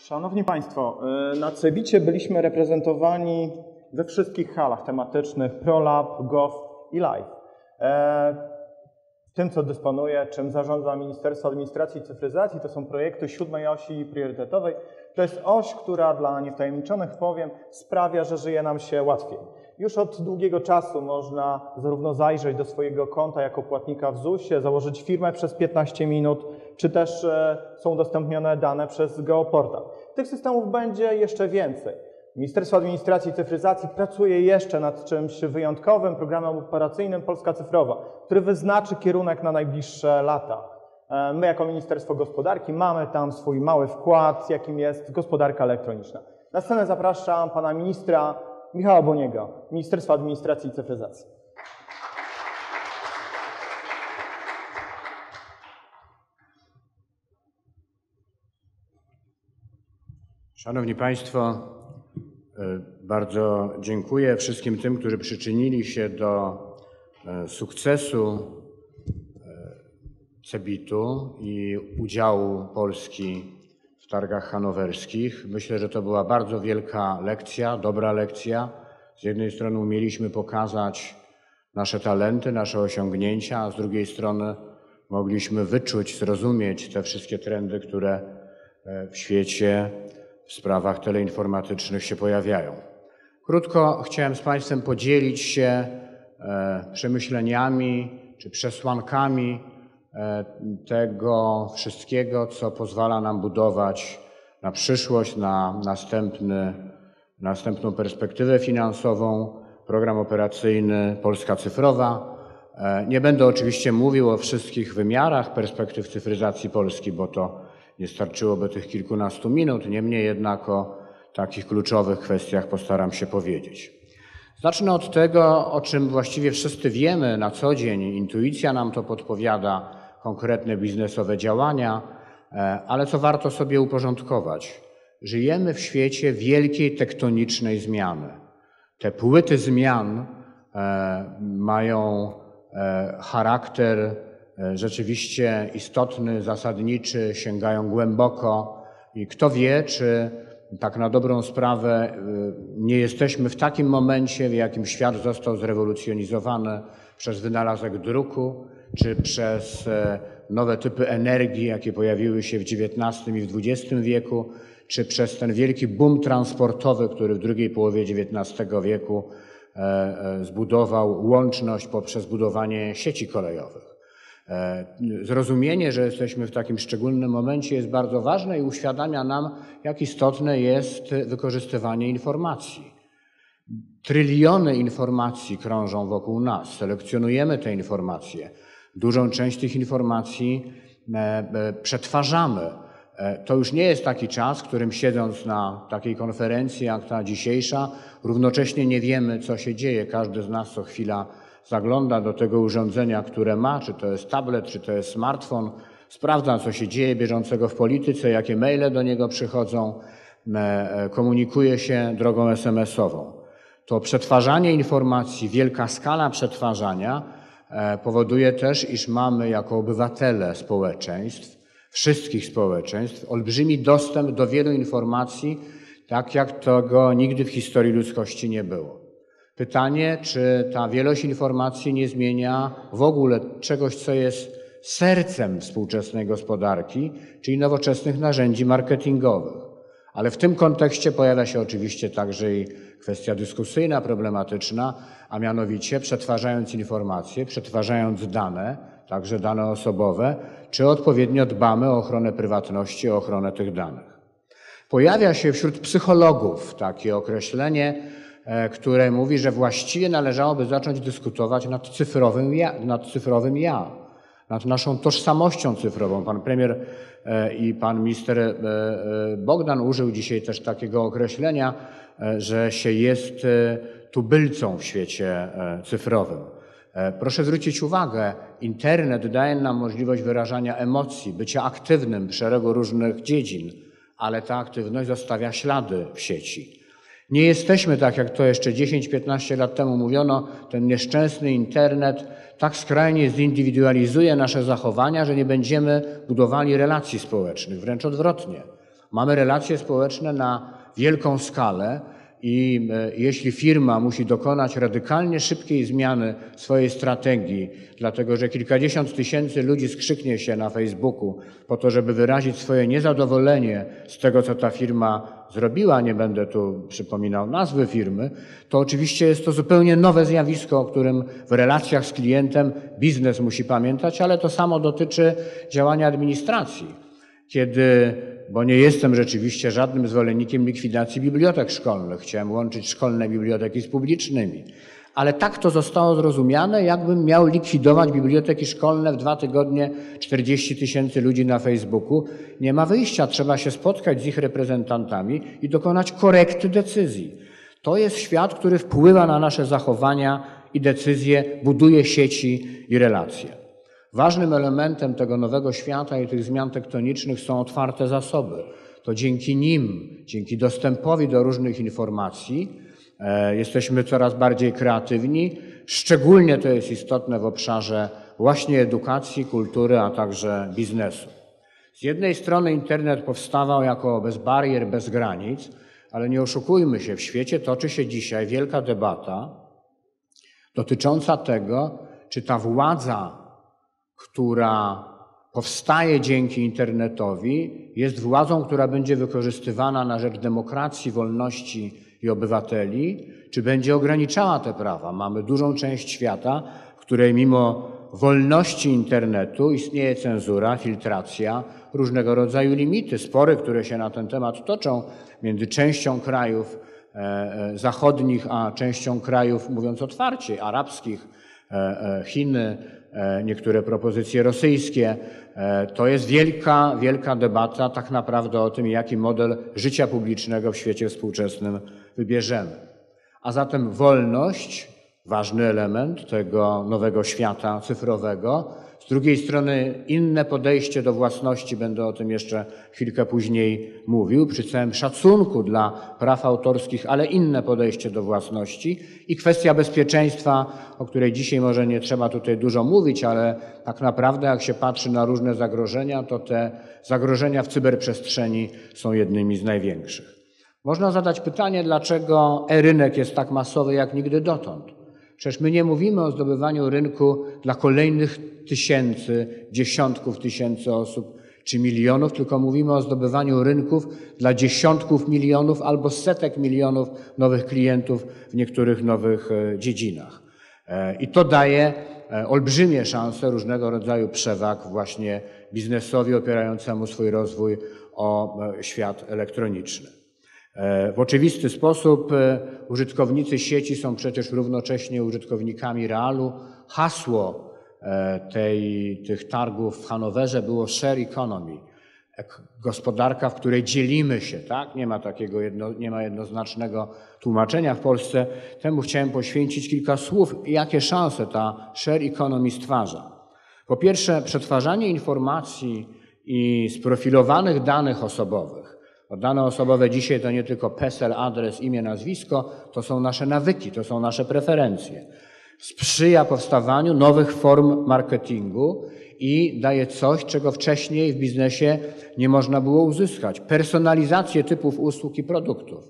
Szanowni Państwo, y, na Cebicie byliśmy reprezentowani we wszystkich halach tematycznych ProLab, Gov i Live. E, Tym, co dysponuje, czym zarządza Ministerstwo Administracji i Cyfryzacji, to są projekty siódmej osi priorytetowej. To jest oś, która dla niewtajemniczonych powiem, sprawia, że żyje nam się łatwiej. Już od długiego czasu można zarówno zajrzeć do swojego konta jako płatnika w ZUS-ie, założyć firmę przez 15 minut, czy też e, są udostępnione dane przez Geoportal. Tych systemów będzie jeszcze więcej. Ministerstwo Administracji i Cyfryzacji pracuje jeszcze nad czymś wyjątkowym, programem operacyjnym Polska Cyfrowa, który wyznaczy kierunek na najbliższe lata. E, My jako Ministerstwo Gospodarki mamy tam swój mały wkład, jakim jest gospodarka elektroniczna. Na scenę zapraszam pana ministra Michała Boniego, Ministerstwa Administracji i Cyfryzacji. Szanowni Państwo, e, bardzo dziękuję wszystkim tym, którzy przyczynili się do e, sukcesu e, CEBIT-u i udziału Polski targach hanowerskich. Myślę, że to była bardzo wielka lekcja, dobra lekcja. Z jednej strony umieliśmy pokazać nasze talenty, nasze osiągnięcia, a z drugiej strony mogliśmy wyczuć, zrozumieć te wszystkie trendy, które w świecie w sprawach teleinformatycznych się pojawiają. Krótko chciałem z Państwem podzielić się e, przemyśleniami czy przesłankami e, tego wszystkiego, co pozwala nam budować na przyszłość, na następny, następną perspektywę finansową, program operacyjny Polska Cyfrowa. E, Nie będę oczywiście mówił o wszystkich wymiarach perspektyw cyfryzacji Polski, bo to nie starczyłoby tych kilkunastu minut, niemniej jednak o takich kluczowych kwestiach postaram się powiedzieć. Zacznę od tego, o czym właściwie wszyscy wiemy na co dzień, intuicja nam to podpowiada, konkretne biznesowe działania, e, ale co warto sobie uporządkować. Żyjemy w świecie wielkiej tektonicznej zmiany. Te płyty zmian e, mają e, charakter rzeczywiście istotny, zasadniczy, sięgają głęboko i kto wie, czy tak na dobrą sprawę nie jesteśmy w takim momencie, w jakim świat został zrewolucjonizowany przez wynalazek druku, czy przez e, nowe typy energii, jakie pojawiły się w XIX i w XX wieku, czy przez ten wielki boom transportowy, który w drugiej połowie XIX wieku e, e, zbudował łączność poprzez budowanie sieci kolejowych. Zrozumienie, że jesteśmy w takim szczególnym momencie jest bardzo ważne i uświadamia nam, jak istotne jest wykorzystywanie informacji. Tryliony informacji krążą wokół nas, selekcjonujemy te informacje. Dużą część tych informacji e, e, przetwarzamy. E, To już nie jest taki czas, w którym siedząc na takiej konferencji jak ta dzisiejsza, równocześnie nie wiemy, co się dzieje. Każdy z nas co chwila zagląda do tego urządzenia, które ma, czy to jest tablet, czy to jest smartfon, sprawdza, co się dzieje bieżącego w polityce, jakie maile do niego przychodzą, komunikuje się drogą SMS-ową. To przetwarzanie informacji, wielka skala przetwarzania powoduje też, iż mamy jako obywatele społeczeństw, wszystkich społeczeństw, olbrzymi dostęp do wielu informacji, tak jak tego nigdy w historii ludzkości nie było. Pytanie, czy ta wielość informacji nie zmienia w ogóle czegoś, co jest sercem współczesnej gospodarki, czyli nowoczesnych narzędzi marketingowych. Ale w tym kontekście pojawia się oczywiście także i kwestia dyskusyjna, problematyczna, a mianowicie przetwarzając informacje, przetwarzając dane, także dane osobowe, czy odpowiednio dbamy o ochronę prywatności, o ochronę tych danych. Pojawia się wśród psychologów takie określenie, e, które mówi, że właściwie należałoby zacząć dyskutować nad cyfrowym ja, nad cyfrowym ja, nad naszą tożsamością cyfrową. Pan premier e, i pan minister e, e, Bogdan użył dzisiaj też takiego określenia, że się jest tubylcą w świecie cyfrowym. Proszę zwrócić uwagę, internet daje nam możliwość wyrażania emocji, bycia aktywnym w szeregu różnych dziedzin, ale ta aktywność zostawia ślady w sieci. Nie jesteśmy, tak jak to jeszcze 10-15 lat temu mówiono, ten nieszczęsny internet tak skrajnie zindywidualizuje nasze zachowania, że nie będziemy budowali relacji społecznych. Wręcz odwrotnie. Mamy relacje społeczne na wielką skalę i e, jeśli firma musi dokonać radykalnie szybkiej zmiany swojej strategii, dlatego że kilkadziesiąt tysięcy ludzi skrzyknie się na Facebooku po to, żeby wyrazić swoje niezadowolenie z tego, co ta firma zrobiła, nie będę tu przypominał nazwy firmy, to oczywiście jest to zupełnie nowe zjawisko, o którym w relacjach z klientem biznes musi pamiętać, ale to samo dotyczy działania administracji. Kiedy bo nie jestem rzeczywiście żadnym zwolennikiem likwidacji bibliotek szkolnych. Chciałem łączyć szkolne biblioteki z publicznymi. Ale tak to zostało zrozumiane, jakbym miał likwidować biblioteki szkolne w dwa tygodnie 40 tysięcy ludzi na Facebooku. Nie ma wyjścia, trzeba się spotkać z ich reprezentantami i dokonać korekty decyzji. To jest świat, który wpływa na nasze zachowania i decyzje, buduje sieci i relacje. Ważnym elementem tego nowego świata i tych zmian tektonicznych są otwarte zasoby. To dzięki nim, dzięki dostępowi do różnych informacji, e, jesteśmy coraz bardziej kreatywni. Szczególnie to jest istotne w obszarze właśnie edukacji, kultury, a także biznesu. Z jednej strony internet powstawał jako bez barier, bez granic, ale nie oszukujmy się, w świecie toczy się dzisiaj wielka debata dotycząca tego, czy ta władza która powstaje dzięki internetowi, jest władzą, która będzie wykorzystywana na rzecz demokracji, wolności i obywateli, czy będzie ograniczała te prawa. Mamy dużą część świata, w której mimo wolności internetu istnieje cenzura, filtracja, różnego rodzaju limity, spory, które się na ten temat toczą między częścią krajów e, e, zachodnich, a częścią krajów, mówiąc otwarcie, arabskich, e, Chiny, niektóre propozycje rosyjskie. E, to jest wielka, wielka debata tak naprawdę o tym, jaki model życia publicznego w świecie współczesnym wybierzemy. A zatem wolność, ważny element tego nowego świata cyfrowego, z drugiej strony inne podejście do własności, będę o tym jeszcze chwilkę później mówił, przy całym szacunku dla praw autorskich, ale inne podejście do własności i kwestia bezpieczeństwa, o której dzisiaj może nie trzeba tutaj dużo mówić, ale tak naprawdę jak się patrzy na różne zagrożenia, to te zagrożenia w cyberprzestrzeni są jednymi z największych. Można zadać pytanie, dlaczego e-rynek jest tak masowy jak nigdy dotąd. Przecież my nie mówimy o zdobywaniu rynku dla kolejnych tysięcy, dziesiątków tysięcy osób czy milionów, tylko mówimy o zdobywaniu rynków dla dziesiątków milionów albo setek milionów nowych klientów w niektórych nowych e, dziedzinach. E, I to daje e, olbrzymie szanse różnego rodzaju przewag właśnie biznesowi opierającemu swój rozwój o świat elektroniczny. W oczywisty sposób użytkownicy sieci są przecież równocześnie użytkownikami realu. Hasło E, tej, tych targów w Hanowerze było share economy. Gospodarka, w której dzielimy się, tak? Nie ma takiego jedno, nie ma jednoznacznego tłumaczenia w Polsce. Temu chciałem poświęcić kilka słów, jakie szanse ta share economy stwarza. Po pierwsze, przetwarzanie informacji i sprofilowanych danych osobowych. Bo dane osobowe dzisiaj to nie tylko PESEL, adres, imię, nazwisko, to są nasze nawyki, to są nasze preferencje sprzyja powstawaniu nowych form marketingu i daje coś, czego wcześniej w biznesie nie można było uzyskać. Personalizację typów usług i produktów.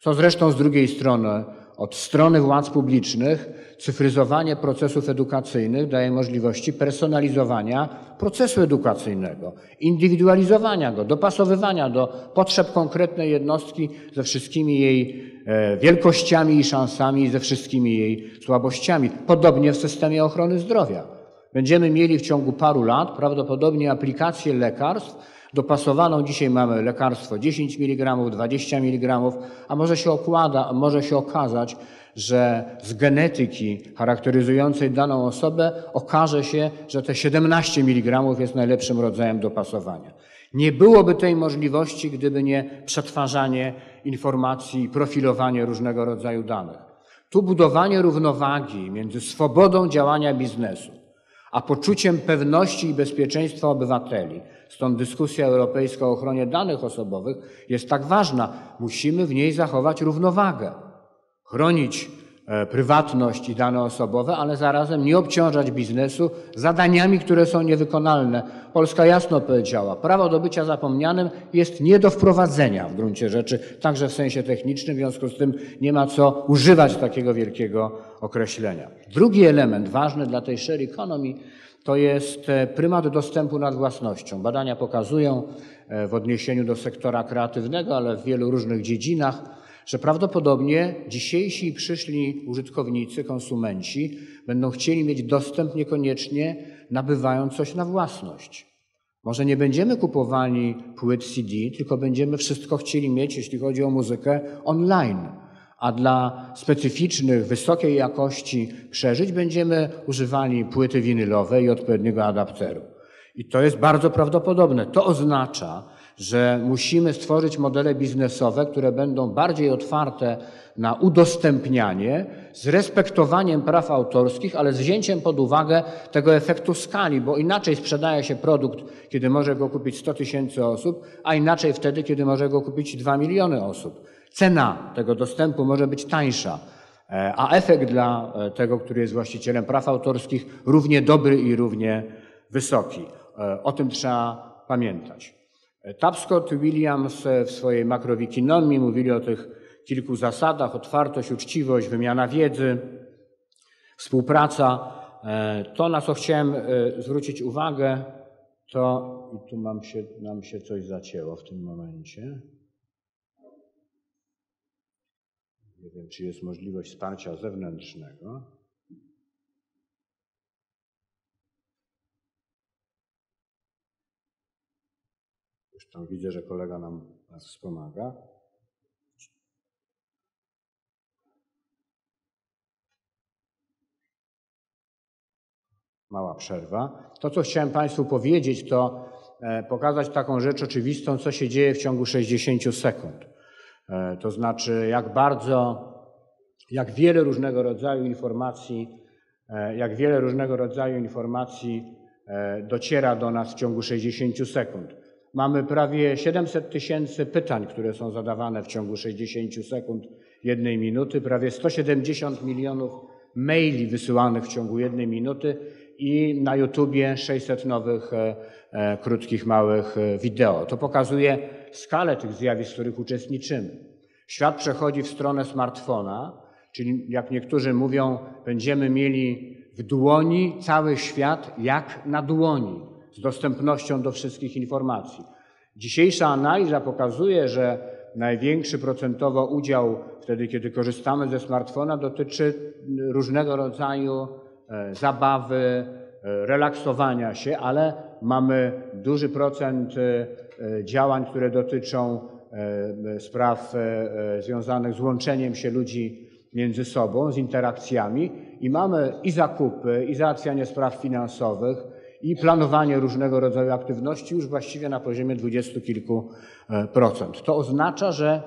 Co zresztą z drugiej strony, od strony władz publicznych, cyfryzowanie procesów edukacyjnych daje możliwości personalizowania procesu edukacyjnego, indywidualizowania go, dopasowywania do potrzeb konkretnej jednostki ze wszystkimi jej E, wielkościami i szansami, ze wszystkimi jej słabościami. Podobnie w systemie ochrony zdrowia. Będziemy mieli w ciągu paru lat prawdopodobnie aplikację lekarstw, dopasowaną. Dzisiaj mamy lekarstwo 10 mg, 20 mg, a może się okłada, może się okazać, że z genetyki charakteryzującej daną osobę okaże się, że te 17 mg jest najlepszym rodzajem dopasowania. Nie byłoby tej możliwości, gdyby nie przetwarzanie informacji i profilowanie różnego rodzaju danych. Tu budowanie równowagi między swobodą działania biznesu, a poczuciem pewności i bezpieczeństwa obywateli, stąd dyskusja europejska o ochronie danych osobowych jest tak ważna. Musimy w niej zachować równowagę, chronić prywatność i dane osobowe, ale zarazem nie obciążać biznesu zadaniami, które są niewykonalne. Polska jasno powiedziała, prawo do bycia zapomnianym jest nie do wprowadzenia w gruncie rzeczy, także w sensie technicznym, w związku z tym nie ma co używać takiego wielkiego określenia. Drugi element ważny dla tej share economy to jest e, prymat dostępu nad własnością. Badania pokazują e, w odniesieniu do sektora kreatywnego, ale w wielu różnych dziedzinach, że prawdopodobnie dzisiejsi i przyszli użytkownicy, konsumenci będą chcieli mieć dostęp niekoniecznie nabywając coś na własność. Może nie będziemy kupowali płyt CD, tylko będziemy wszystko chcieli mieć, jeśli chodzi o muzykę, online. A dla specyficznych, wysokiej jakości przeżyć będziemy używali płyty winylowej i odpowiedniego adapteru. I to jest bardzo prawdopodobne. To oznacza, że musimy stworzyć modele biznesowe, które będą bardziej otwarte na udostępnianie z respektowaniem praw autorskich, ale z wzięciem pod uwagę tego efektu skali, bo inaczej sprzedaje się produkt, kiedy może go kupić 100 tysięcy osób, a inaczej wtedy, kiedy może go kupić 2 miliony osób. Cena tego dostępu może być tańsza, e, a efekt dla e, tego, który jest właścicielem praw autorskich, równie dobry i równie wysoki. E, o tym trzeba pamiętać. Tapscott Williams w swojej makrowikinomii mówili o tych kilku zasadach: otwartość, uczciwość, wymiana wiedzy, współpraca. To, na co chciałem zwrócić uwagę, to i tu mam się, nam się coś zacięło w tym momencie. Nie wiem, czy jest możliwość wsparcia zewnętrznego. Zresztą widzę, że kolega nam nas wspomaga. Mała przerwa. To, co chciałem Państwu powiedzieć, to e, pokazać taką rzecz oczywistą, co się dzieje w ciągu 60 sekund. E, to znaczy, jak bardzo, jak wiele różnego rodzaju informacji, e, jak wiele różnego rodzaju informacji dociera do nas w ciągu 60 sekund. Mamy prawie 700 tysięcy pytań, które są zadawane w ciągu 60 sekund jednej minuty, prawie 170 milionów maili wysyłanych w ciągu jednej minuty i na YouTubie 600 nowych krótkich, małych wideo. To pokazuje skalę tych zjawisk, w których uczestniczymy. Świat przechodzi w stronę smartfona, czyli jak niektórzy mówią, będziemy mieli w dłoni cały świat jak na dłoni, z dostępnością do wszystkich informacji. Dzisiejsza analiza pokazuje, że największy procentowo udział wtedy, kiedy korzystamy ze smartfona, dotyczy różnego rodzaju e, zabawy, e, relaksowania się, ale mamy duży procent e, działań, które dotyczą spraw związanych z łączeniem się ludzi między sobą, z interakcjami i mamy i zakupy, i załatwianie spraw finansowych, i planowanie różnego rodzaju aktywności już właściwie na poziomie dwudziestu kilku procent. To oznacza, że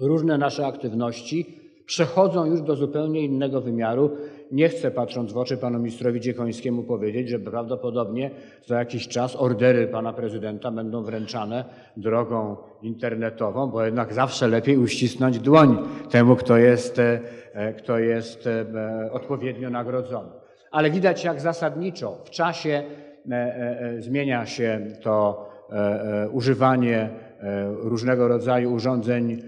różne nasze aktywności przechodzą już do zupełnie innego wymiaru. Nie chcę, patrząc w oczy panu ministrowi Dziekońskiemu, powiedzieć, że prawdopodobnie za jakiś czas ordery pana prezydenta będą wręczane drogą internetową, bo jednak zawsze lepiej uścisnąć dłoń temu, kto jest, e, kto jest e, odpowiednio nagrodzony. Ale widać, jak zasadniczo w czasie e, zmienia się to używanie różnego rodzaju urządzeń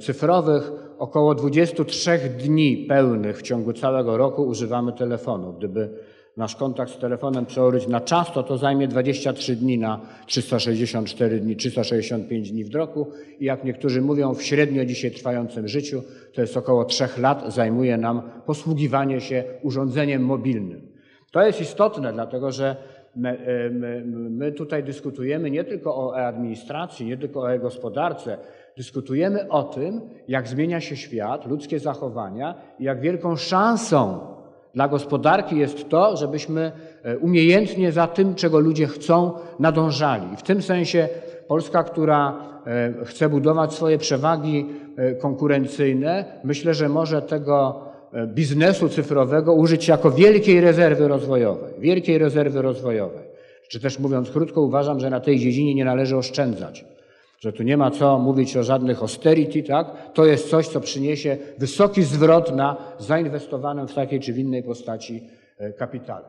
cyfrowych. Około 23 dni pełnych w ciągu całego roku używamy telefonu. Gdyby nasz kontakt z telefonem przełożyć na czas, to to zajmie 23 dni na 364 dni, 365 dni w roku i jak niektórzy mówią, w średnio dzisiaj trwającym życiu to jest około 3 lat zajmuje nam posługiwanie się urządzeniem mobilnym. To jest istotne, dlatego że my, my, my tutaj dyskutujemy nie tylko o e-administracji, nie tylko o e-gospodarce, dyskutujemy o tym, jak zmienia się świat, ludzkie zachowania i jak wielką szansą dla gospodarki jest to, żebyśmy e, umiejętnie za tym, czego ludzie chcą, nadążali. I w tym sensie Polska, która e, chce budować swoje przewagi e, konkurencyjne, myślę, że może tego biznesu cyfrowego użyć jako wielkiej rezerwy rozwojowej. Wielkiej rezerwy rozwojowej. Czy też mówiąc krótko, uważam, że na tej dziedzinie nie należy oszczędzać. Że tu nie ma co mówić o żadnych austerity, tak? To jest coś, co przyniesie wysoki zwrot na zainwestowanym w takiej czy w innej postaci e, kapitale.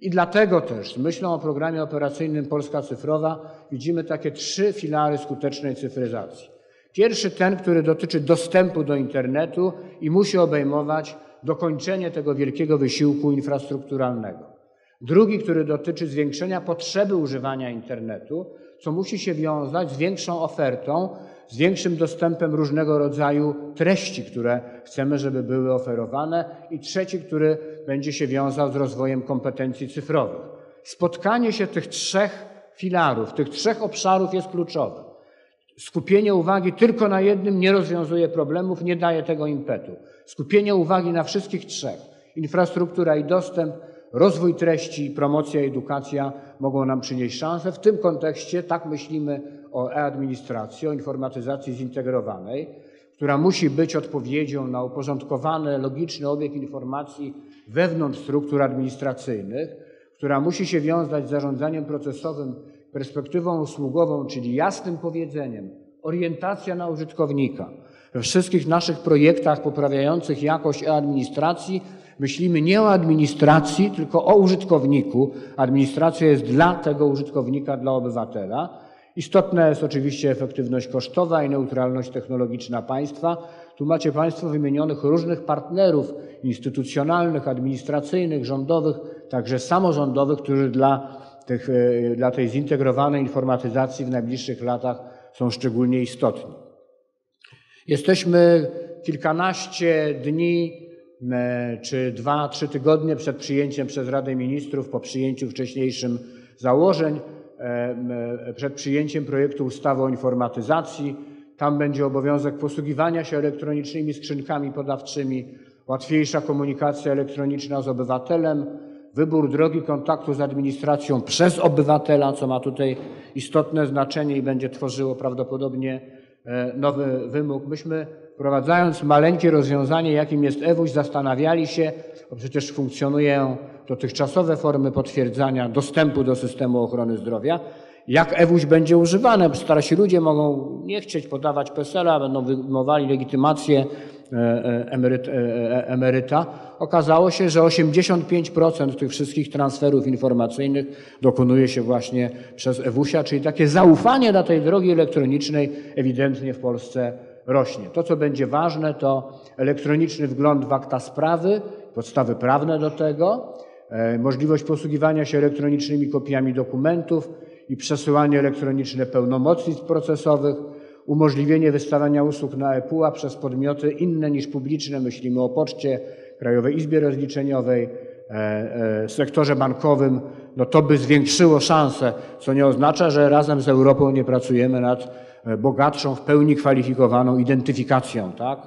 I dlatego też z myślą o programie operacyjnym Polska Cyfrowa widzimy takie trzy filary skutecznej cyfryzacji. Pierwszy ten, który dotyczy dostępu do internetu i musi obejmować dokończenie tego wielkiego wysiłku infrastrukturalnego. Drugi, który dotyczy zwiększenia potrzeby używania internetu, co musi się wiązać z większą ofertą, z większym dostępem różnego rodzaju treści, które chcemy, żeby były oferowane. I trzeci, który będzie się wiązał z rozwojem kompetencji cyfrowych. Spotkanie się tych trzech filarów, tych trzech obszarów jest kluczowe. Skupienie uwagi tylko na jednym nie rozwiązuje problemów, nie daje tego impetu. Skupienie uwagi na wszystkich trzech infrastruktura i dostęp, rozwój treści, promocja edukacja mogą nam przynieść szansę. W tym kontekście tak myślimy o e-administracji, o informatyzacji zintegrowanej, która musi być odpowiedzią na uporządkowany, logiczny obieg informacji wewnątrz struktur administracyjnych, która musi się wiązać z zarządzaniem procesowym, perspektywą usługową, czyli jasnym powiedzeniem, orientacja na użytkownika. We wszystkich naszych projektach poprawiających jakość e-administracji myślimy nie o administracji, tylko o użytkowniku. Administracja jest dla tego użytkownika, dla obywatela. Istotna jest oczywiście efektywność kosztowa i neutralność technologiczna państwa. Tu macie Państwo wymienionych różnych partnerów instytucjonalnych, administracyjnych, rządowych, także samorządowych, którzy dla, tych, e, dla tej zintegrowanej informatyzacji w najbliższych latach są szczególnie istotni. Jesteśmy kilkanaście dni czy dwa, trzy tygodnie przed przyjęciem przez Radę Ministrów, po przyjęciu wcześniejszym założeń, e, przed przyjęciem projektu ustawy o informatyzacji. Tam będzie obowiązek posługiwania się elektronicznymi skrzynkami podawczymi, łatwiejsza komunikacja elektroniczna z obywatelem, wybór drogi kontaktu z administracją przez obywatela, co ma tutaj istotne znaczenie i będzie tworzyło prawdopodobnie e, nowy wymóg. Myśmy wprowadzając maleńkie rozwiązanie, jakim jest EWUŚ, zastanawiali się, bo przecież funkcjonują dotychczasowe formy potwierdzania dostępu do systemu ochrony zdrowia, jak EWUŚ będzie używane. Starsi ludzie mogą nie chcieć podawać PESEL-a, będą wyjmowali legitymację e, e, emeryt, e, emeryta. Okazało się, że 85% tych wszystkich transferów informacyjnych dokonuje się właśnie przez EWUŚa, czyli takie zaufanie do tej drogi elektronicznej ewidentnie w Polsce rośnie. To, co będzie ważne, to elektroniczny wgląd w akta sprawy, podstawy prawne do tego, możliwość posługiwania się elektronicznymi kopiami dokumentów, i przesyłanie elektroniczne pełnomocnictw procesowych, umożliwienie wystawiania usług na ePUA przez podmioty inne niż publiczne, myślimy o poczcie, Krajowej Izbie Rozliczeniowej, e, e, sektorze bankowym, no to by zwiększyło szanse, co nie oznacza, że razem z Europą nie pracujemy nad e, bogatszą, w pełni kwalifikowaną identyfikacją tak,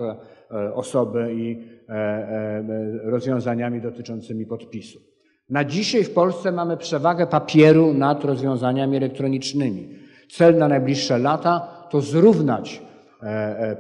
osoby i rozwiązaniami dotyczącymi podpisu. Na dzisiaj w Polsce mamy przewagę papieru nad rozwiązaniami elektronicznymi. Cel na najbliższe lata to zrównać e, e,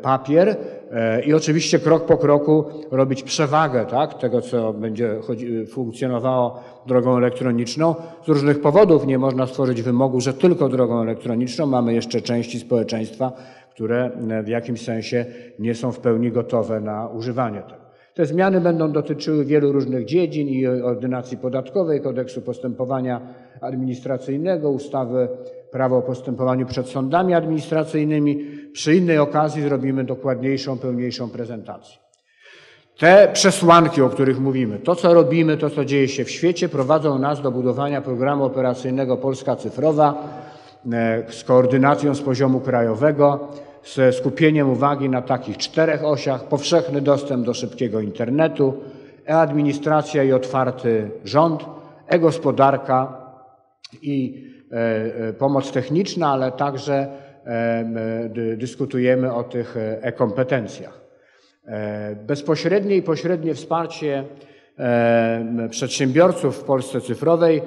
papier e, i oczywiście krok po kroku robić przewagę tak, tego, co będzie funkcjonowało drogą elektroniczną. Z różnych powodów nie można stworzyć wymogu, że tylko drogą elektroniczną. Mamy jeszcze części społeczeństwa, które w jakimś sensie nie są w pełni gotowe na używanie tego. Te zmiany będą dotyczyły wielu różnych dziedzin i ordynacji podatkowej, kodeksu postępowania administracyjnego, ustawy prawo o postępowaniu przed sądami administracyjnymi. Przy innej okazji zrobimy dokładniejszą, pełniejszą prezentację. Te przesłanki, o których mówimy, to co robimy, to co dzieje się w świecie, prowadzą nas do budowania programu operacyjnego Polska Cyfrowa e, z koordynacją z poziomu krajowego ze skupieniem uwagi na takich czterech osiach: powszechny dostęp do szybkiego internetu, e-administracja i otwarty rząd, e-gospodarka i e, e, pomoc techniczna, ale także dyskutujemy o tych e-kompetencjach. Bezpośrednie i pośrednie wsparcie przedsiębiorców w Polsce cyfrowej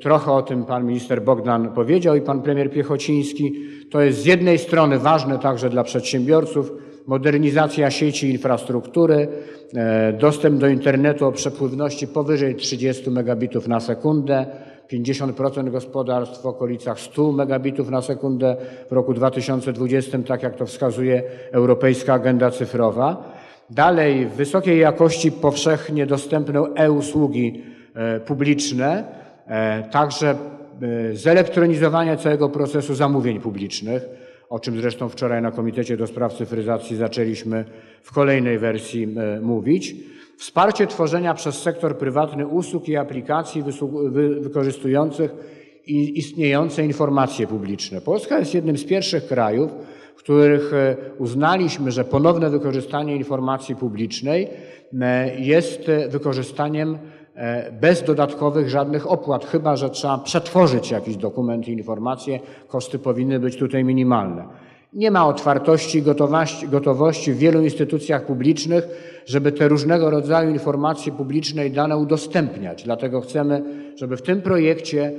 Trochę o tym pan minister Bogdan powiedział i pan premier Piechociński. To jest z jednej strony ważne także dla przedsiębiorców, modernizacja sieci infrastruktury, e, dostęp do internetu o przepływności powyżej 30 megabitów na sekundę, 50% gospodarstw w okolicach 100 megabitów na sekundę w roku 2020, tak jak to wskazuje Europejska Agenda Cyfrowa. Dalej, wysokiej jakości powszechnie dostępne e-usługi e, publiczne, e, także e, zelektronizowanie całego procesu zamówień publicznych, o czym zresztą wczoraj na Komitecie do Spraw Cyfryzacji zaczęliśmy w kolejnej wersji mówić. Wsparcie tworzenia przez sektor prywatny usług i aplikacji wykorzystujących istniejące informacje publiczne. Polska jest jednym z pierwszych krajów, w których e, uznaliśmy, że ponowne wykorzystanie informacji publicznej e, jest e, wykorzystaniem bez dodatkowych żadnych opłat, chyba że trzeba przetworzyć jakiś dokument i informacje, koszty powinny być tutaj minimalne. Nie ma otwartości i gotowości, w wielu instytucjach publicznych, żeby te różnego rodzaju informacje publiczne i dane udostępniać. Dlatego chcemy, żeby w tym projekcie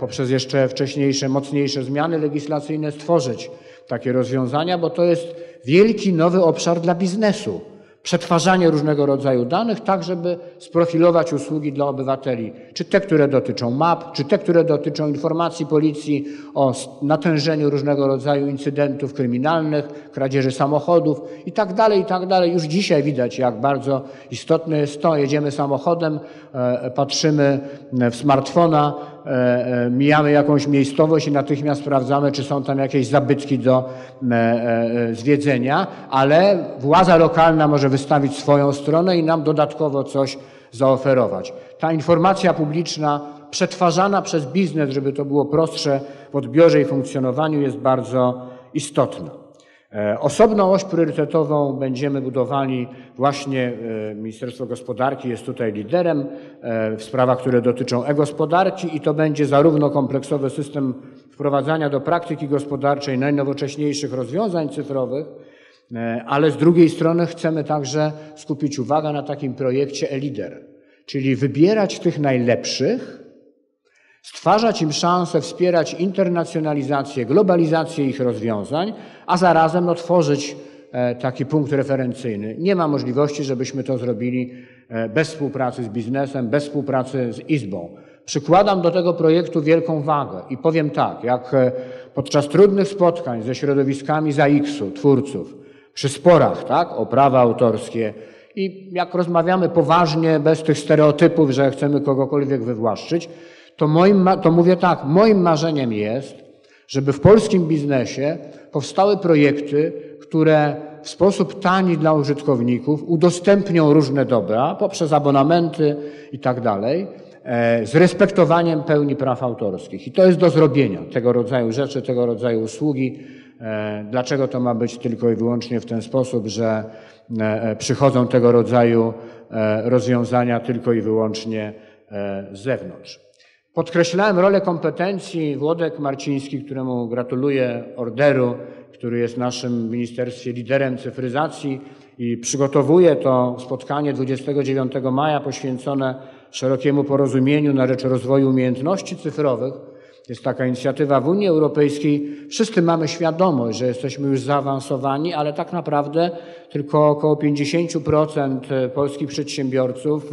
poprzez jeszcze wcześniejsze, mocniejsze zmiany legislacyjne stworzyć takie rozwiązania, bo to jest wielki nowy obszar dla biznesu. Przetwarzanie różnego rodzaju danych, tak żeby sprofilować usługi dla obywateli, czy te, które dotyczą map, czy te, które dotyczą informacji policji o natężeniu różnego rodzaju incydentów kryminalnych, kradzieży samochodów i tak dalej, i tak dalej. Już dzisiaj widać, jak bardzo istotne jest to. Jedziemy samochodem, e, patrzymy w smartfona, E, e, mijamy jakąś miejscowość i natychmiast sprawdzamy, czy są tam jakieś zabytki do e, zwiedzenia, ale władza lokalna może wystawić swoją stronę i nam dodatkowo coś zaoferować. Ta informacja publiczna przetwarzana przez biznes, żeby to było prostsze w odbiorze i funkcjonowaniu, jest bardzo istotna. E, osobną oś priorytetową będziemy budowali właśnie, e, Ministerstwo Gospodarki jest tutaj liderem e, w sprawach, które dotyczą e-gospodarki i to będzie zarówno kompleksowy system wprowadzania do praktyki gospodarczej najnowocześniejszych rozwiązań cyfrowych, ale z drugiej strony chcemy także skupić uwagę na takim projekcie e-lider, czyli wybierać tych najlepszych, stwarzać im szansę wspierać internacjonalizację, globalizację ich rozwiązań, a zarazem no, tworzyć e, taki punkt referencyjny. Nie ma możliwości, żebyśmy to zrobili e, bez współpracy z biznesem, bez współpracy z Izbą. Przykładam do tego projektu wielką wagę i powiem tak, jak e, podczas trudnych spotkań ze środowiskami ZAX-u, twórców, przy sporach tak, o prawa autorskie i jak rozmawiamy poważnie, bez tych stereotypów, że chcemy kogokolwiek wywłaszczyć, to, moim, to mówię tak, moim marzeniem jest, żeby w polskim biznesie powstały projekty, które w sposób tani dla użytkowników udostępnią różne dobra poprzez abonamenty i tak dalej, e, z respektowaniem pełni praw autorskich. I to jest do zrobienia tego rodzaju rzeczy, tego rodzaju usługi. E, dlaczego to ma być tylko i wyłącznie w ten sposób, że e, przychodzą tego rodzaju rozwiązania tylko i wyłącznie z zewnątrz? Podkreślałem rolę kompetencji Włodek Marciński, któremu gratuluję orderu, który jest naszym ministerstwie liderem cyfryzacji i przygotowuje to spotkanie 29 maja poświęcone szerokiemu porozumieniu na rzecz rozwoju umiejętności cyfrowych. Jest taka inicjatywa w Unii Europejskiej. Wszyscy mamy świadomość, że jesteśmy już zaawansowani, ale tak naprawdę tylko około 50% polskich przedsiębiorców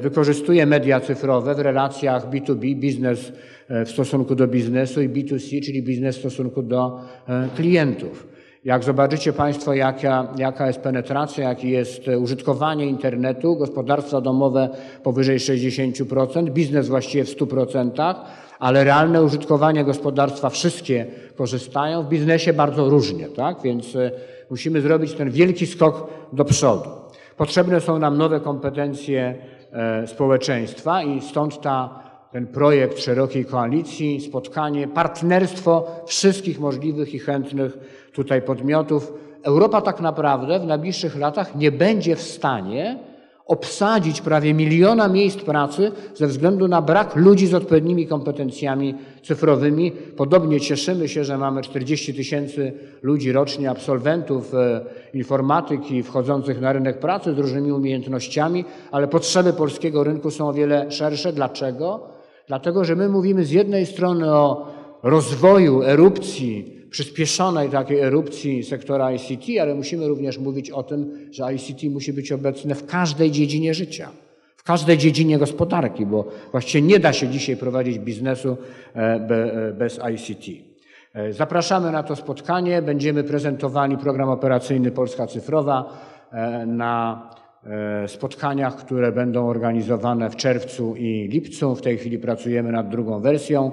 wykorzystuje media cyfrowe w relacjach B2B, biznes e, w stosunku do biznesu i B2C, czyli biznes w stosunku do e, klientów. Jak zobaczycie Państwo, jaka, jaka jest penetracja, jakie jest użytkowanie internetu, gospodarstwa domowe powyżej 60%, biznes właściwie w 100%, ale realne użytkowanie gospodarstwa wszystkie korzystają, w biznesie bardzo różnie, tak? Więc musimy zrobić ten wielki skok do przodu. Potrzebne są nam nowe kompetencje E, społeczeństwa i stąd ta, ten projekt szerokiej koalicji, spotkanie, partnerstwo wszystkich możliwych i chętnych tutaj podmiotów. Europa tak naprawdę w najbliższych latach nie będzie w stanie obsadzić prawie miliona miejsc pracy ze względu na brak ludzi z odpowiednimi kompetencjami cyfrowymi. Podobnie cieszymy się, że mamy 40 tysięcy ludzi rocznie, absolwentów e, informatyki wchodzących na rynek pracy z różnymi umiejętnościami, ale potrzeby polskiego rynku są o wiele szersze. Dlaczego? Dlatego, że my mówimy z jednej strony o rozwoju, erupcji, przyspieszonej takiej erupcji sektora ICT, ale musimy również mówić o tym, że ICT musi być obecne w każdej dziedzinie życia. W każdej dziedzinie gospodarki, bo właściwie nie da się dzisiaj prowadzić biznesu e, e, bez ICT. E, Zapraszamy na to spotkanie. Będziemy prezentowali program operacyjny Polska Cyfrowa na spotkaniach, które będą organizowane w czerwcu i lipcu. W tej chwili pracujemy nad drugą wersją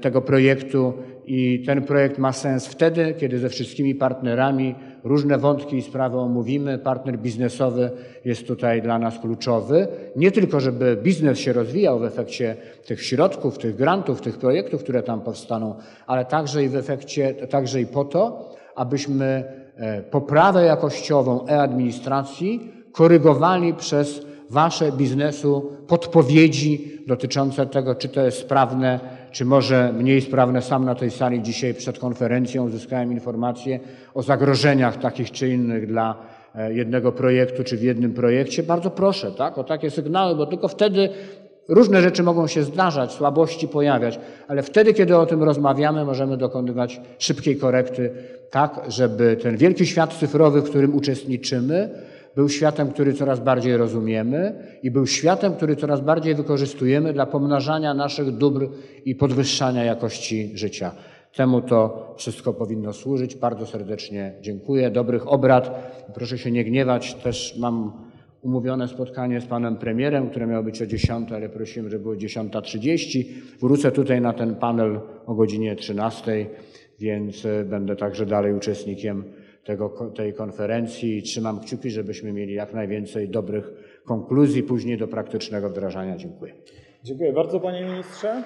tego projektu i ten projekt ma sens wtedy, kiedy ze wszystkimi partnerami różne wątki i sprawy omówimy. Partner biznesowy jest tutaj dla nas kluczowy. Nie tylko, żeby biznes się rozwijał w efekcie tych środków, tych grantów, tych projektów, które tam powstaną, ale także i w efekcie, także i po to, abyśmy e, poprawę jakościową e-administracji korygowali przez Wasze biznesu podpowiedzi dotyczące tego, czy to jest sprawne, czy może mniej sprawne. Sam na tej sali dzisiaj przed konferencją uzyskałem informacje o zagrożeniach takich czy innych dla e, jednego projektu, czy w jednym projekcie. Bardzo proszę tak, o takie sygnały, bo tylko wtedy Różne rzeczy mogą się zdarzać, słabości pojawiać, ale wtedy, kiedy o tym rozmawiamy, możemy dokonywać szybkiej korekty, tak, żeby ten wielki świat cyfrowy, w którym uczestniczymy, był światem, który coraz bardziej rozumiemy i był światem, który coraz bardziej wykorzystujemy dla pomnażania naszych dóbr i podwyższania jakości życia. Temu to wszystko powinno służyć. Bardzo serdecznie dziękuję. Dobrych obrad. Proszę się nie gniewać. Też mam umówione spotkanie z panem premierem, które miało być o 10, ale prosiłem, żeby było 10.30. Wrócę tutaj na ten panel o godzinie 13, więc e, będę także dalej uczestnikiem tego, tej konferencji i trzymam kciuki, żebyśmy mieli jak najwięcej dobrych konkluzji później do praktycznego wdrażania. Dziękuję. Dziękuję bardzo, panie ministrze.